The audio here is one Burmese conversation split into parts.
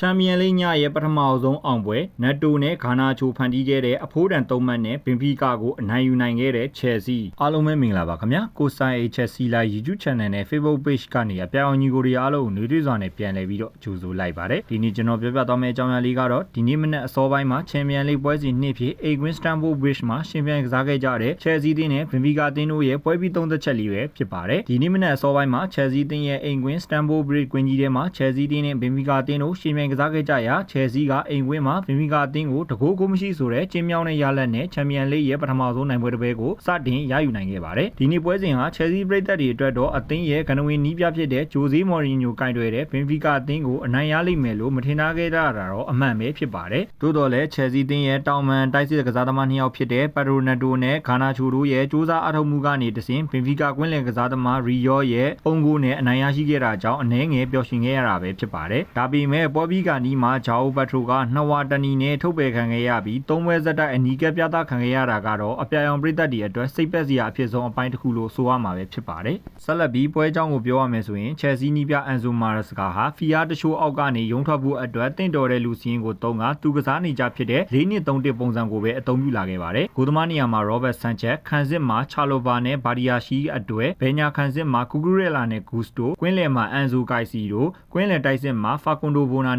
ချန်ပီယံလိညရဲ့ပထမဆုံးအောင်ပွဲနက်တိုနဲ့ဂါနာချိုဖန်တီးခဲ့တဲ့အဖိုးတန်သုံးမှတ်နဲ့ဘင်ဖီကာကိုအနိုင်ယူနိုင်ခဲ့တဲ့ချယ်ဆီအားလုံးပဲမင်္ဂလာပါခင်ဗျာကိုဆိုင် HSC လာ YouTube Channel နဲ့ Facebook Page ကနေအပြောင်ညီကိုတွေအားလုံးကိုနှွေးထွေးစွာနဲ့ပြန်လည်ပြီးတော့ကြိုဆိုလိုက်ပါတယ်ဒီနေ့ကျွန်တော်ပြောပြသွားမယ့်အကြောင်းအရာလေးကတော့ဒီနေ့မနေ့အစောပိုင်းမှာချန်ပီယံလိပွဲစဉ်နှစ်ဖြစ် Aguin Stamford Bridge မှာရှင်ပြိုင်ကစားခဲ့ကြတဲ့ Chelsea တင်းနဲ့ Benfica တင်းတို့ရဲ့ပွဲပြီးသုံးသက်ချက်လေးပဲဖြစ်ပါတယ်ဒီနေ့မနေ့အစောပိုင်းမှာ Chelsea တင်းရဲ့ Aguin Stamford Bridge ကွင်းကြီးထဲမှာ Chelsea တင်းနဲ့ Benfica တင်းတို့ရှင်ပြိုင်ကစားခဲ့ကြရာ Chelsea ကအိမ်ဝင်းမှာ Benfica အသင်းကိုတကိုးကိုမရှိဆိုတဲ့ကျင်းမြောင်းတဲ့ရလဒ်နဲ့ချန်ပီယံလိရဲ့ပထမဆုံးနိုင်ပွဲတစ်ပွဲကိုစတင်ရယူနိုင်ခဲ့ပါတယ်ဒီနေ့ပွဲစဉ်ဟာ Chelsea ပရိသတ်တွေအတွက်တော့အသင်းရဲ့ကနဝင်နီးပြဖြစ်တဲ့ဂျိုဇီမော်ရီညိုကင်တွယ်တဲ့ Benfica အသင်းကိုအနိုင်ရလိမ့်မယ်လို့မထင်ထားခဲ့ကြတာတော့အမှန်ပဲဖြစ်ပါတယ်သို့တော်လည်း Chelsea အသင်းရဲ့တောင်မန်တိုက်စစ်ကစားသမားနှစ်ယောက်ဖြစ်တဲ့ Pedro Neto နဲ့ Garnacho တို့ရဲ့စူးစမ်းအထောက်မှုကနေတစဉ် Benfica ကွင်းလယ်ကစားသမား Rio ရဲ့ပုံကိုနဲ့အနိုင်ရရှိခဲ့တာကြောင့်အနည်းငယ်ပျော်ရွှင်ခဲ့ရတာပဲဖြစ်ပါတယ်ဒါပေမဲ့ပေါ်ဘီကနီးမှာ Jao Petro ကနှစ်ဝါတနီနဲ့ထုတ်ပယ်ခံခဲ့ရပြီးသုံးပွဲဆက်တိုက်အနီးကပ်ပြသခံခဲ့ရတာကတော့အပြာရောင်ပရိသတ်တွေအတွက်စိတ်ပက်စရာအဖြစ်ဆုံးအပိုင်းတစ်ခုလို့ဆိုရမှာပဲဖြစ်ပါတယ်ဆက်လက်ပြီးပွဲကြောင်းကိုပြောရမယ်ဆိုရင် Chelsea နီးပြ Enzo Maresca ဟာဖီယာတရှိုးအောက်ကနေရုံထွက်ဖို့အတွက်တင့်တော်တဲ့လူစင်းကိုတုံးကသူကစားနေကြဖြစ်တဲ့၄နှစ်၃တစ်ပုံစံကိုပဲအသုံးပြုလာခဲ့ပါတယ်ဂိုသမားနေရာမှာ Robert Sanchez ခန်းစစ်မှာ Chalova နဲ့ Badiashi အတွက်ဘယ်ညာခန်းစစ်မှာ Cucurella နဲ့ Gusto ကွင်းလယ်မှာ Enzo Caicedo ကွင်းလယ်တိုက်စစ်မှာ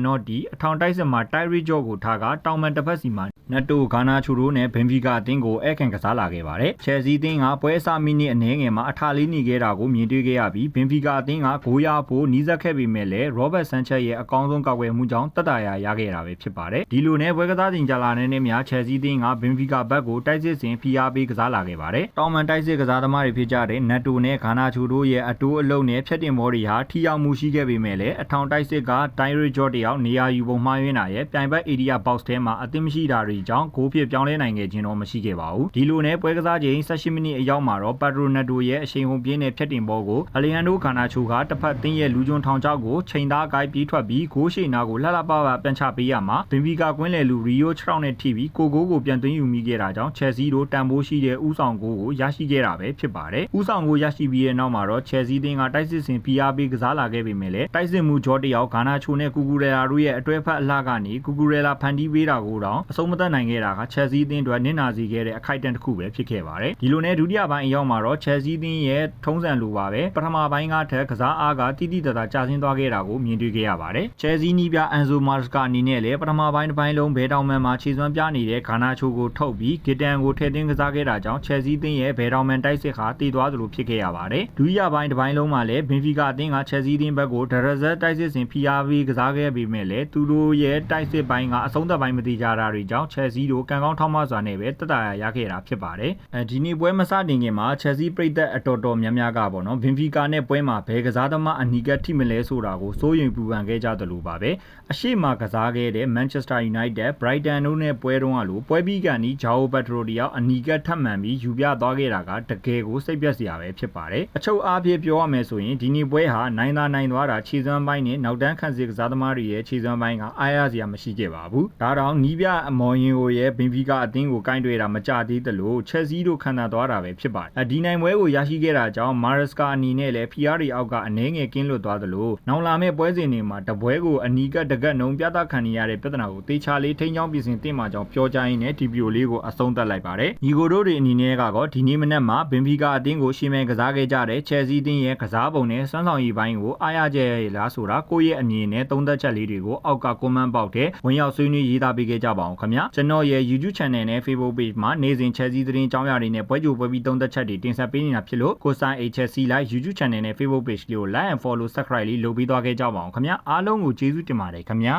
Facundo Bonanotti အထောင်တိုက်စစ်မှာ Tyree George ကိုထားကတောင်မန်တစ်ဖက်စီမှာနက်တိုဂါနာချူရိုနဲ့ဘင်ဖီကာအသင်းကိုဧကန်ကစားလာခဲ့ပါတယ်။ချယ်ဆီအသင်းကပွဲအစမိနစ်အနည်းငယ်မှာအထာလေးနေခဲ့တာကိုမြင်တွေ့ခဲ့ရပြီးဘင်ဖီကာအသင်းကဂိုးရဖို့နီးစပ်ခဲ့ပေမဲ့လည်းရောဘတ်ဆန်ချက်ရဲ့အကောင်းဆုံးကောက်ွယ်မှုကြောင့်တက်တာရရခဲ့တာပဲဖြစ်ပါတယ်။ဒီလိုနဲ့ပွဲကစားချိန်ကြာလာတဲ့နေ့များချယ်ဆီအသင်းကဘင်ဖီကာဘက်ကိုတိုက်စစ်စဉ်ဖိအားပေးကစားလာခဲ့ပါတယ်။တောင်မန်တိုက်စစ်ကစားသမားတွေဖြစ်ကြတဲ့နက်တိုနဲ့ဂါနာချူတို့ရဲ့အတိုးအလုံးနဲ့ဖြတ်တင်ဘောတွေဟာထိရောက်မှုရှိခဲ့ပေမဲ့လည်းအထောင်တိုက်စစ်ကဒိုင်ရီဂျော့တယောက်နေရာယူပုံမှားယွင်းတာရဲ့ပြိုင်ဘက် area box ထဲမှာအသင်းမရှိတာတွေကြောင့်ဂိုးဖြစ်ပြောင်းလဲနိုင်ခဲ့ခြင်းတော့မရှိခဲ့ပါဘူးဒီလိုနဲ့ပွဲကစားချိန်18မိနစ်အရောက်မှာတော့ပက်ဒရိုနက်တိုရဲ့အရှိန်ဟုန်ပြင်းတဲ့ဖြတ်တင်ဘောကိုအလီယန်ဒိုဂါနာချိုကတစ်ဖက်သင်းရဲ့လူကျွန်းထောင်ချောက်ကိုချိန်သားကိုက်ပြေးထွက်ပြီးဂိုးရှိနာကိုလှလှပပပြန်ချပေးရမှာဘင်ဖီကာကွင်းလေလူရီယို6နဲ့ထိပြီးကိုကိုကိုပြန်သွင်းယူမိခဲ့တာကြောင့်ချယ်ဆီတို့တန်ဖိုးရှိတဲ့ဥဆောင်ကိုကိုရရှိခဲ့တာပဲဖြစ်ပါတယ်ဥဆောင်ကိုရရှိပြီးတဲ့နောက်မှာတော့ချယ်ဆီတင်းကတိုက်စစ်စင် PRP ကစားလာခဲ့ပေမဲ့လည်းတိုက်စစ်မှုဂျော့တယောက်ဂါနာချိုနဲ့ကူကူရဲလာတို့ရဲ့အတွဲဖက်အလှကနေကူကူရဲလာဖန်တီးပေးတာကိုတော့အဆုံးမသက်နိုင်ခဲ့တာကချယ်ဆီအသင်းအတွက်နစ်နာစေခဲ့တဲ့အခိုက်အတန့်တစ်ခုပဲဖြစ်ခဲ့ပါတယ်ဒီလိုနဲ့ဒုတိယပိုင်းအရောက်မှာတော့ချယ်ဆီအသင်းရဲ့ထုံးစံလိုပါပဲပထမပိုင်းကထက်ကစားအားကတိတိတသာကျဆင်းသွားခဲ့တာကိုမြင်တွေ့ခဲ့ရပါတယ်ချယ်ဆီနီးပြအန်ဇိုမာစကာအနေနဲ့လည်းပထမပိုင်းတစ်ပိုင်းလုံးဘဲတောင်မန်မှာခြေစွမ်းပြနေတဲ့ဂါနာချိုကိုထုတ်ပြီးဂီတန်ကိုထည့်သွင်းကစားခဲ့တာကြောင့်ချယ်ဆီအသင်းရဲ့ဘဲတောင်မန်တိုက်စစ်ခါတည်သွားသလိုဖြစ်ခဲ့ရပါတယ်ဒုတိယပိုင်းတစ်ပိုင်းလုံးမှာလည်းဘင်ဖီကာအသင်းကချယ်ဆီအသင်းဘက်ကိုဒရဇက်တိုက်စစ်စဉ် PRV ကစားခဲ့ပေမဲ့လည်းသူတို့ရဲ့တိုက်စစ်ပိုင်းကအဆုံးသက်ပိုင်းမတိကြတာတွေကြောင့်ချယ်ဆီတို့ကံကောင်းထောက်မစွာနဲ့ပဲတက်တာရခဲ့တာဖြစ်ပါတယ်အဲဒီနေ့ပွဲမစတင်ခင်မှာချယ်ဆီပရိသတ်အတော်တော်များများကပေါ့နော်ဘင်ဖီကာနဲ့ပွဲမှာဘယ်ကစားသမားအနီကထိမလဲဆိုတာကိုစိုးရိမ်ပူပန်ခဲ့ကြသလိုပါပဲအရှိမကစားခဲ့တဲ့ Manchester United Brighton တို့နဲ့ပွဲတုန်းကလို့ပွဲပြီးကန်ဒီဂျာအိုပက်ထရိုတယောက်အနီကထပ်မှန်ပြီးယူပြသွားခဲ့တာကတကယ်ကိုစိတ်ပျက်စရာပဲဖြစ်ပါတယ်အချုပ်အားဖြင့်ပြောရမယ်ဆိုရင်ဒီနေ့ပွဲဟာနိုင်သာနိုင်သွားတာခြေစွမ်းပိုင်းနဲ့နောက်တန်းခန့်စစ်ကစားသမားတွေရဲ့ခြေစွမ်းပိုင်းကအားရစရာမရှိခဲ့ပါဘူးဒါတောင်နီးပြအမော်ရင်ကိုရဲ့ဘင်ဖီကာအသင်းကိုကင်တွေ့တာမကြသေးသလိုချက်စီတို့ခံတာသွားတာပဲဖြစ်ပါတယ်ဒီနိုင်ပွဲကိုရရှိခဲ့တာကြောင့်မာရစကာအနေနဲ့လည်းဖီယာရီအောက်ကအနှဲငယ်ကင်းလွတ်သွားသလိုနောက်လာမယ့်ပွဲစဉ်တွေမှာတပွဲကိုအနီးကတကက်နှုံပြသခံနေရတဲ့ပြဿနာကိုတေချာလေးထိန်းချောင်းပြင်ဆင်တင်မှကြောင်းပြောကြရင်းနဲ့ဒီဗီဒီယိုလေးကိုအဆုံးသတ်လိုက်ပါတယ်ညီကိုတို့တွေအနေနဲ့ကတော့ဒီနေ့မနက်မှာဘင်ဖီကာအသင်းကိုရှင်းမဲကစားခဲ့ကြတဲ့ချယ်ဆီအသင်းရဲ့ကစားပုံနဲ့စွမ်းဆောင်ရည်ပိုင်းကိုအားရကြရလားဆိုတာကိုယ့်ရဲ့အမြင်နဲ့သုံးသပ်ချက်လေးတွေကိုအောက်က comment box ထဲဝင်ရောက်ဆွေးနွေးရေးသားပေးခဲ့ကြပါအောင်ခင်ဗျာကျွန်တော်ရဲ့ YouTube channel နဲ့ Facebook page မှာနေ့စဉ်ချယ်ဆီသတင်းကြောင်းရာတွေနဲ့ပွဲကြိုပွဲပြီးသုံးသပ်ချက်တွေတင်ဆက်ပေးနေတာဖြစ်လို့ကိုဆိုင် HSC လိုက် YouTube channel နဲ့ Facebook page လေးကို like and follow subscribe လေးလုပ်ပေးသွားခဲ့ကြပါအောင်ခင်ဗျာအားလုံးကိုကျေးဇူးတင်ပါတယ်ခင်ဗျာ